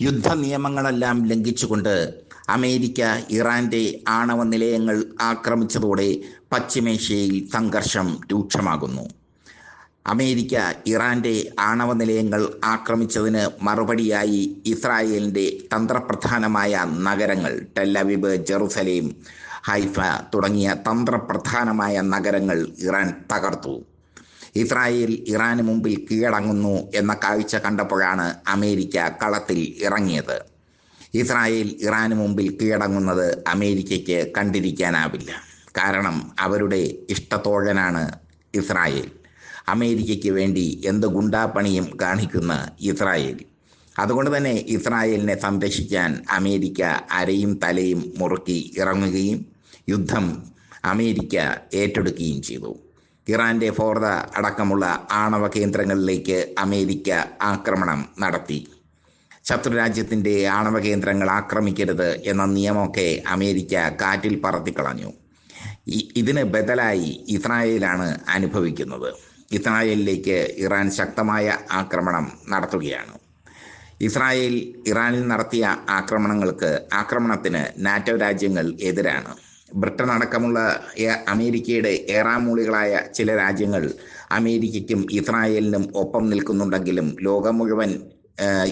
യുദ്ധ നിയമങ്ങളെല്ലാം ലംഘിച്ചുകൊണ്ട് അമേരിക്ക ഇറാന്റെ ആണവ നിലയങ്ങൾ ആക്രമിച്ചതോടെ പശ്ചിമേഷ്യയിൽ സംഘർഷം രൂക്ഷമാകുന്നു. അമേരിക്ക ഇറാന്റെ ആണവ നിലയങ്ങൾ ആക്രമിച്ചതിന് മറുപടിയായി ഇസ്രായേലിന്റെ തന്ത്രപ്രധാനമായ നഗരങ്ങൾ ടെല്ലവിബ് ജെറുസലേം ഹൈഫ തുടങ്ങിയ തന്ത്രപ്രധാനമായ നഗരങ്ങൾ ഇറാൻ തകർത്തു. ഇസ്രായേൽ ഇറാന് മുമ്പിൽ കീഴടങ്ങുന്നു എന്ന കാഴ്ച കണ്ടപ്പോഴാണ് അമേരിക്ക കളത്തിൽ ഇറങ്ങിയത്. ഇസ്രായേൽ ഇറാന് മുമ്പിൽ കീഴടങ്ങുന്നത് അമേരിക്കയ്ക്ക് കണ്ടിരിക്കാനാവില്ല. കാരണം അവരുടെ ഇഷ്ടത്തോഴനാണ് ഇസ്രായേൽ. അമേരിക്കയ്ക്ക് വേണ്ടി എന്ത് ഗുണ്ടാപ്പണിയും കാണിക്കുന്ന ഇസ്രായേൽ. അതുകൊണ്ട് തന്നെ ഇസ്രായേലിനെ സംരക്ഷിക്കാൻ അമേരിക്ക അരയും തലയും മുറുക്കി ഇറങ്ങുകയും യുദ്ധം അമേരിക്ക ഏറ്റെടുക്കുകയും ചെയ്തു. ഇറാന്റെ ഫോർദ അടക്കമുള്ള ആണവ കേന്ദ്രങ്ങളിലേക്ക് അമേരിക്ക ആക്രമണം നടത്തി. ശത്രുരാജ്യത്തിന്റെ ആണവ കേന്ദ്രങ്ങൾ ആക്രമിക്കരുത് എന്ന നിയമമൊക്കെ അമേരിക്ക കാറ്റിൽ പറത്തിക്കളഞ്ഞു ഇതിന് ബദലായി ഇസ്രായേലാണ് അനുഭവിക്കുന്നത്. ഇസ്രായേലിലേക്ക് ഇറാൻ ശക്തമായ ആക്രമണം നടത്തുകയാണ്. ഇസ്രായേൽ ഇറാനിൽ നടത്തിയ ആക്രമണങ്ങൾക്ക് ആക്രമണത്തിന് നാറ്റോ രാജ്യങ്ങൾ എതിരാണ്. ബ്രിട്ടൻ അടക്കമുള്ള അമേരിക്കയുടെ ഏറാമൂളികളായ ചില രാജ്യങ്ങൾ അമേരിക്കയ്ക്കും ഇസ്രായേലിനും ഒപ്പം നിൽക്കുന്നുണ്ടെങ്കിലും ലോകം മുഴുവൻ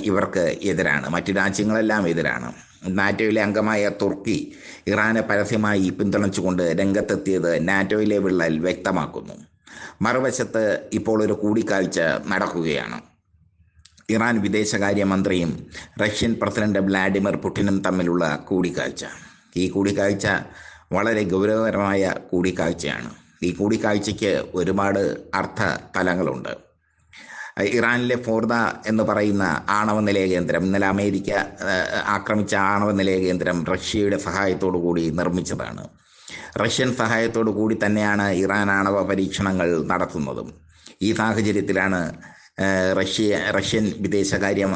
ഇവർക്ക് എതിരാണ്. മറ്റു രാജ്യങ്ങളെല്ലാം എതിരാണ്. നാറ്റോയിലെ അംഗമായ തുർക്കി ഇറാനെ പരസ്യമായി പിന്തുണച്ചുകൊണ്ട് രംഗത്തെത്തിയത് നാറ്റോയിലെ വിള്ളൽ വ്യക്തമാക്കുന്നു. മറുവശത്ത് ഇപ്പോൾ ഒരു കൂടിക്കാഴ്ച നടക്കുകയാണ്. ഇറാൻ വിദേശകാര്യമന്ത്രിയും റഷ്യൻ പ്രസിഡന്റ് വ്ലാഡിമിർ പുടിനും തമ്മിലുള്ള കൂടിക്കാഴ്ച. ഈ കൂടിക്കാഴ്ച വളരെ ഗൗരവകരമായ കൂടിക്കാഴ്ചയാണ്. ഈ കൂടിക്കാഴ്ചയ്ക്ക് ഒരുപാട് അർത്ഥ തലങ്ങളുണ്ട് ഇറാനിലെ ഫോർദ എന്ന് പറയുന്ന ആണവ നിലയ കേന്ദ്രം ഇന്നലെ അമേരിക്ക ആക്രമിച്ച ആണവ നിലയ കേന്ദ്രം റഷ്യയുടെ സഹായത്തോടു കൂടി നിർമ്മിച്ചതാണ്. റഷ്യൻ സഹായത്തോടു കൂടി തന്നെയാണ് ഇറാൻ ആണവ പരീക്ഷണങ്ങൾ നടത്തുന്നതും. ഈ സാഹചര്യത്തിലാണ് റഷ്യ റഷ്യൻ വിദേശകാര്യ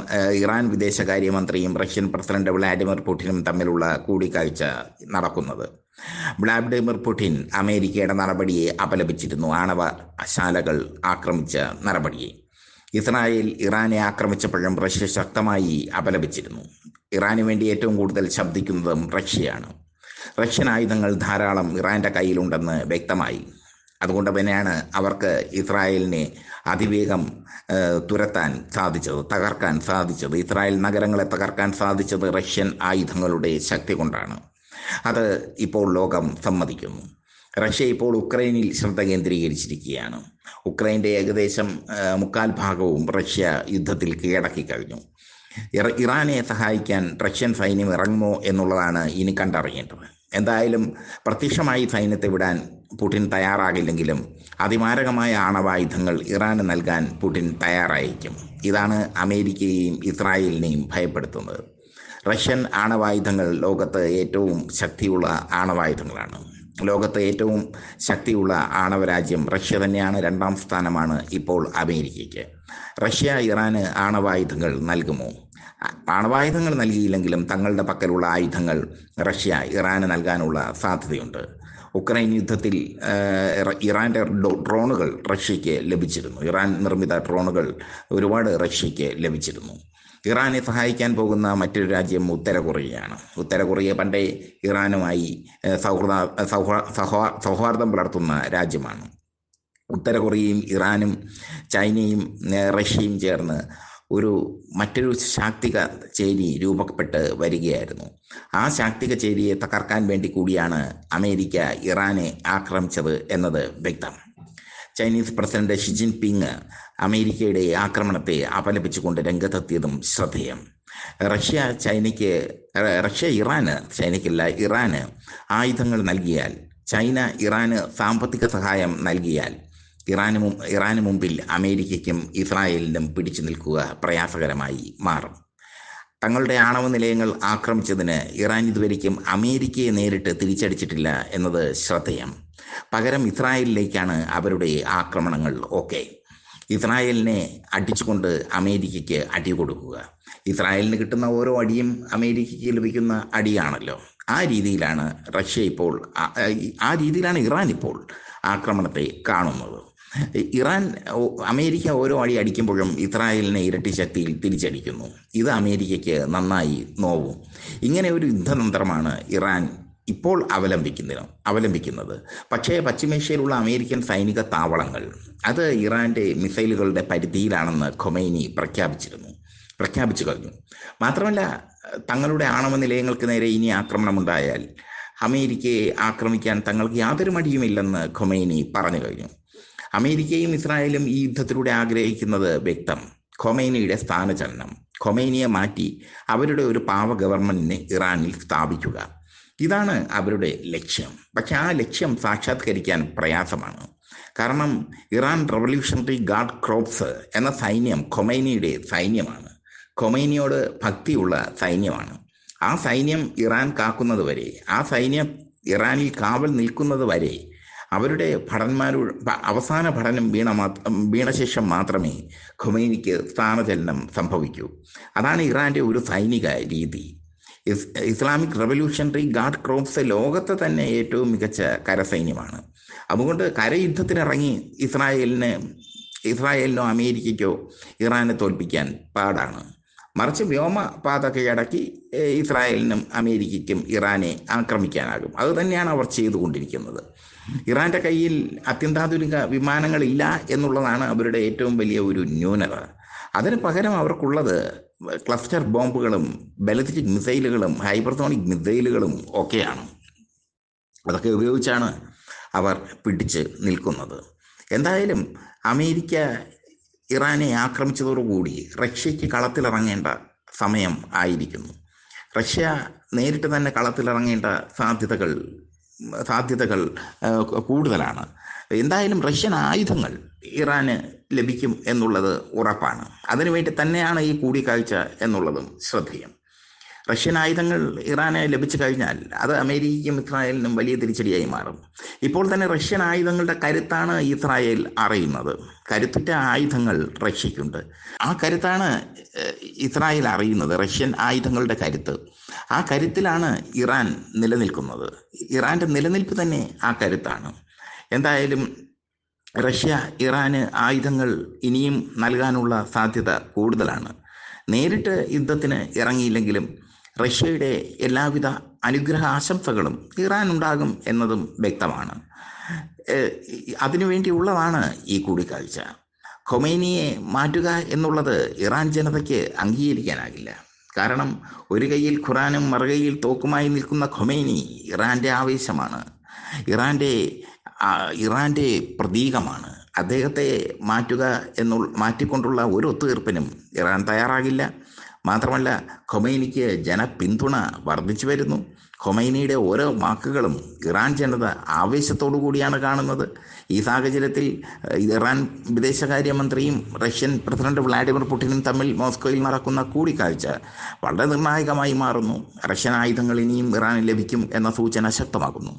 ഇറാൻ വിദേശകാര്യമന്ത്രിയും റഷ്യൻ പ്രസിഡന്റ് വ്ളാഡിമിർ പുടിനും തമ്മിലുള്ള കൂടിക്കാഴ്ച നടക്കുന്നത്. വ്ളാഡിമിർ പുടിൻ അമേരിക്കയുടെ നടപടിയെ അപലപിച്ചിരുന്നു. ആണവ ശാലകൾ ആക്രമിച്ച നടപടിയെ ഇസ്രായേൽ ഇറാനെ ആക്രമിച്ചപ്പോഴും റഷ്യ ശക്തമായി അപലപിച്ചിരുന്നു. ഇറാന് വേണ്ടി ഏറ്റവും കൂടുതൽ ശബ്ദിക്കുന്നതും റഷ്യയാണ്. റഷ്യൻ ആയുധങ്ങൾ ധാരാളം ഇറാന്റെ കയ്യിലുണ്ടെന്ന് വ്യക്തമായി. അതുകൊണ്ട് തന്നെയാണ് അവർക്ക് ഇസ്രായേലിനെ അതിവേഗം തുരത്താൻ സാധിച്ചത് തകർക്കാൻ സാധിച്ചത്. ഇസ്രായേൽ നഗരങ്ങളെ തകർക്കാൻ സാധിച്ചത് റഷ്യൻ ആയുധങ്ങളുടെ ശക്തി കൊണ്ടാണ്. അത് ഇപ്പോൾ ലോകം സമ്മതിക്കുന്നു. റഷ്യ ഇപ്പോൾ ഉക്രൈനിൽ ശ്രദ്ധ കേന്ദ്രീകരിച്ചിരിക്കുകയാണ്. ഉക്രൈന്റെ ഏകദേശം മുക്കാൽ ഭാഗവും റഷ്യ യുദ്ധത്തിൽ കീഴടക്കി കഴിഞ്ഞു. ഇറാനെ സഹായിക്കാൻ റഷ്യൻ സൈന്യം ഇറങ്ങുമോ എന്നുള്ളതാണ് ഇനി കണ്ടറിയേണ്ടത്. എന്തായാലും പ്രത്യക്ഷമായി സൈന്യത്തെ വിടാൻ പുടിൻ തയ്യാറാകില്ലെങ്കിലും അതിമാരകമായ ആണവായുധങ്ങൾ ഇറാന് നൽകാൻ പുടിൻ തയ്യാറായിരിക്കും. ഇതാണ് അമേരിക്കയെയും ഇസ്രായേലിനെയും ഭയപ്പെടുത്തുന്നത്. റഷ്യൻ ആണവായുധങ്ങൾ ലോകത്ത് ഏറ്റവും ശക്തിയുള്ള ആണവായുധങ്ങളാണ്. ലോകത്ത് ഏറ്റവും ശക്തിയുള്ള ആണവ രാജ്യം റഷ്യ തന്നെയാണ്. രണ്ടാം സ്ഥാനമാണ് ഇപ്പോൾ അമേരിക്കയ്ക്ക്. റഷ്യ ഇറാന് ആണവായുധങ്ങൾ നൽകുമോ? ആണവായുധങ്ങൾ നൽകിയില്ലെങ്കിലും തങ്ങളുടെ പക്കലുള്ള ആയുധങ്ങൾ റഷ്യ ഇറാന് നൽകാനുള്ള സാധ്യതയുണ്ട്. ഉക്രൈൻ യുദ്ധത്തിൽ ഇറാന്റെ ഡ്രോണുകൾ റഷ്യയ്ക്ക് ലഭിച്ചിരുന്നു. ഇറാൻ നിർമ്മിത ഡ്രോണുകൾ ഒരുപാട് റഷ്യയ്ക്ക് ലഭിച്ചിരുന്നു. ഇറാനെ സഹായിക്കാൻ പോകുന്ന മറ്റൊരു രാജ്യം ഉത്തര കൊറിയയാണ്. ഉത്തര കൊറിയ പണ്ടേ ഇറാനുമായി സൗഹൃദ സൗഹാർദ്ദം പുലർത്തുന്ന രാജ്യമാണ്. ഉത്തര കൊറിയയും ഇറാനും ചൈനയും റഷ്യയും ചേർന്ന് ഒരു മറ്റൊരു ശാക്തിക ചേരി രൂപപ്പെട്ട് വരികയായിരുന്നു. ആ ശാക്തിക ചേരിയെ തകർക്കാൻ വേണ്ടി കൂടിയാണ് അമേരിക്ക ഇറാനെ ആക്രമിച്ചത് എന്നത് വ്യക്തം. ചൈനീസ് പ്രസിഡന്റ് ഷി ജിൻപിങ് അമേരിക്കയുടെ ആക്രമണത്തെ അപലപിച്ചുകൊണ്ട് രംഗത്തെത്തിയതും ശ്രദ്ധേയം. റഷ്യ ചൈനയ്ക്ക് റഷ്യ ഇറാന് ചൈനയ്ക്കല്ല ഇറാന് ആയുധങ്ങൾ നൽകിയാൽ ചൈന ഇറാന് സാമ്പത്തിക സഹായം നൽകിയാൽ ഇറാന് ഇറാന് മുമ്പിൽ അമേരിക്കയ്ക്കും ഇസ്രായേലിനും പിടിച്ചു നിൽക്കുക പ്രയാസകരമായി മാറും. തങ്ങളുടെ ആണവ നിലയങ്ങൾ ആക്രമിച്ചതിന് ഇറാൻ ഇതുവരെയ്ക്കും അമേരിക്കയെ നേരിട്ട് തിരിച്ചടിച്ചിട്ടില്ല എന്നത് ശ്രദ്ധേയം. പകരം ഇസ്രായേലിലേക്കാണ് അവരുടെ ആക്രമണങ്ങൾ ഓക്കെ. ഇസ്രായേലിനെ അടിച്ചുകൊണ്ട് അമേരിക്കയ്ക്ക് അടി കൊടുക്കുക. ഇസ്രായേലിന് കിട്ടുന്ന ഓരോ അടിയും അമേരിക്കയ്ക്ക് ലഭിക്കുന്ന അടിയാണല്ലോ. ആ രീതിയിലാണ് റഷ്യ ഇപ്പോൾ ആ രീതിയിലാണ് ഇറാൻ ഇപ്പോൾ ആക്രമണത്തെ കാണുന്നത്. ഇറാൻ അമേരിക്ക ഓരോ അടി അടിക്കുമ്പോഴും ഇസ്രായേലിനെ ഇരട്ടി ശക്തിയിൽ തിരിച്ചടിക്കുന്നു. ഇത് അമേരിക്കയ്ക്ക് നന്നായി നോവും. ഇങ്ങനെ ഒരു യുദ്ധതന്ത്രമാണ് ഇറാൻ ഇപ്പോൾ അവലംബിക്കുന്നത് അവലംബിക്കുന്നത്. പക്ഷേ പശ്ചിമേഷ്യയിലുള്ള അമേരിക്കൻ സൈനിക താവളങ്ങൾ അത് ഇറാന്റെ മിസൈലുകളുടെ പരിധിയിലാണെന്ന് ഖൊമൈനി പ്രഖ്യാപിച്ചിരുന്നു പ്രഖ്യാപിച്ചു കഴിഞ്ഞു. മാത്രമല്ല തങ്ങളുടെ ആണവ നിലയങ്ങൾക്ക് നേരെ ഇനി ആക്രമണമുണ്ടായാൽ അമേരിക്കയെ ആക്രമിക്കാൻ തങ്ങൾക്ക് യാതൊരു മടിയുമില്ലെന്ന് ഖൊമൈനി പറഞ്ഞു കഴിഞ്ഞു. അമേരിക്കയും ഇസ്രായേലും ഈ യുദ്ധത്തിലൂടെ ആഗ്രഹിക്കുന്നത് വ്യക്തം. ഖൊമൈനിയുടെ സ്ഥാനചലനം. ഖൊമൈനിയെ മാറ്റി അവരുടെ ഒരു പാവ ഗവൺമെന്റിനെ ഇറാനിൽ സ്ഥാപിക്കുക. ഇതാണ് അവരുടെ ലക്ഷ്യം. പക്ഷെ ആ ലക്ഷ്യം സാക്ഷാത്കരിക്കാൻ പ്രയാസമാണ്. കാരണം ഇറാൻ റവല്യൂഷണറി ഗാർഡ് ക്രോപ്സ് എന്ന സൈന്യം ഖൊമൈനിയുടെ സൈന്യമാണ്. ഖൊമൈനിയോട് ഭക്തിയുള്ള സൈന്യമാണ്. ആ സൈന്യം ഇറാൻ കാക്കുന്നത് വരെ ആ സൈന്യം ഇറാനിൽ കാവൽ നിൽക്കുന്നത് വരെ അവരുടെ ഭടന്മാരുടെ അവസാന ഭടനം വീണ മാത്ര വീണ ശേഷം മാത്രമേ ഖുമൈനിക്ക് സ്ഥാനചലനം സംഭവിക്കൂ. അതാണ് ഇറാന്റെ ഒരു സൈനിക രീതി. ഇസ്ലാമിക് റവല്യൂഷണറി ഗാർഡ് ക്രോപ്സ് ലോകത്തെ തന്നെ ഏറ്റവും മികച്ച കരസൈന്യമാണ്. അതുകൊണ്ട് കരയുദ്ധത്തിനിറങ്ങി ഇസ്രായേലിന് ഇസ്രായേലിനോ അമേരിക്കയ്ക്കോ ഇറാനെ തോൽപ്പിക്കാൻ പാടാണ്. മറിച്ച് വ്യോമപാത കീഴടക്കി ഇസ്രായേലിനും അമേരിക്കയ്ക്കും ഇറാനെ ആക്രമിക്കാനാകും. അത് തന്നെയാണ് അവർ ചെയ്തുകൊണ്ടിരിക്കുന്നത്. ഇറാന്റെ കയ്യിൽ അത്യന്താധുനിക വിമാനങ്ങളില്ല എന്നുള്ളതാണ് അവരുടെ ഏറ്റവും വലിയ ഒരു ന്യൂനത. അതിന് പകരം അവർക്കുള്ളത് ക്ലസ്റ്റർ ബോംബുകളും ബലിസ്റ്റിക് മിസൈലുകളും ഹൈപ്പർസോണിക് മിസൈലുകളും ഒക്കെയാണ്. അതൊക്കെ ഉപയോഗിച്ചാണ് അവർ പിടിച്ച് നിൽക്കുന്നത്. എന്തായാലും അമേരിക്ക ഇറാനെ ആക്രമിച്ചതോടുകൂടി റഷ്യയ്ക്ക് കളത്തിലിറങ്ങേണ്ട സമയം ആയിരിക്കുന്നു. റഷ്യ നേരിട്ട് തന്നെ കളത്തിലിറങ്ങേണ്ട സാധ്യതകൾ സാധ്യതകൾ കൂടുതലാണ്. എന്തായാലും റഷ്യൻ ആയുധങ്ങൾ ഇറാന് ലഭിക്കും എന്നുള്ളത് ഉറപ്പാണ്. അതിനുവേണ്ടി തന്നെയാണ് ഈ കൂടിക്കാഴ്ച എന്നുള്ളതും ശ്രദ്ധേയം. റഷ്യൻ ആയുധങ്ങൾ ഇറാന് ലഭിച്ചു കഴിഞ്ഞാൽ അത് അമേരിക്കയ്ക്കും ഇസ്രായേലിനും വലിയ തിരിച്ചടിയായി മാറും. ഇപ്പോൾ തന്നെ റഷ്യൻ ആയുധങ്ങളുടെ കരുത്താണ് ഇസ്രായേൽ അറിയുന്നത്. കരുത്തുറ്റ ആയുധങ്ങൾ റഷ്യയ്ക്കുണ്ട്. ആ കരുത്താണ് ഇസ്രായേൽ അറിയുന്നത് റഷ്യൻ ആയുധങ്ങളുടെ കരുത്ത്. ആ കരുത്തിലാണ് ഇറാൻ നിലനിൽക്കുന്നത്. ഇറാന്റെ നിലനിൽപ്പ് തന്നെ ആ കരുത്താണ്. എന്തായാലും റഷ്യ ഇറാന് ആയുധങ്ങൾ ഇനിയും നൽകാനുള്ള സാധ്യത കൂടുതലാണ്. നേരിട്ട് യുദ്ധത്തിന് ഇറങ്ങിയില്ലെങ്കിലും റഷ്യയുടെ എല്ലാവിധ അനുഗ്രഹ ആശംസകളും ഇറാൻ ഉണ്ടാകും എന്നതും വ്യക്തമാണ്. അതിനുവേണ്ടിയുള്ളതാണ് ഈ കൂടിക്കാഴ്ച. ഖൊമൈനിയെ മാറ്റുക എന്നുള്ളത് ഇറാൻ ജനതയ്ക്ക് അംഗീകരിക്കാനാകില്ല. കാരണം ഒരു കൈയിൽ ഖുറാനും മറുകൈയിൽ തോക്കുമായി നിൽക്കുന്ന ഖൊമൈനി ഇറാന്റെ ആവേശമാണ്. ഇറാന്റെ ഇറാന്റെ പ്രതീകമാണ്. അദ്ദേഹത്തെ മാറ്റുക എന്നുള്ള മാറ്റിക്കൊണ്ടുള്ള ഒരു ഒത്തുതീർപ്പിനും ഇറാൻ തയ്യാറാകില്ല. മാത്രമല്ല ഖൊമൈനിക്ക് ജനപിന്തുണ വർദ്ധിച്ചു വരുന്നു. ഖൊമൈനിയുടെ ഓരോ വാക്കുകളും ഇറാൻ ജനത ആവേശത്തോടു കൂടിയാണ് കാണുന്നത്. ഈ സാഹചര്യത്തിൽ ഇറാൻ വിദേശകാര്യമന്ത്രിയും റഷ്യൻ പ്രസിഡന്റ് വ്ളാഡിമിർ പുടിനും തമ്മിൽ മോസ്കോയിൽ നടക്കുന്ന കൂടിക്കാഴ്ച വളരെ നിർണായകമായി മാറുന്നു. റഷ്യൻ ആയുധങ്ങൾ ഇനിയും ഇറാന് ലഭിക്കും എന്ന സൂചന ശക്തമാകുന്നു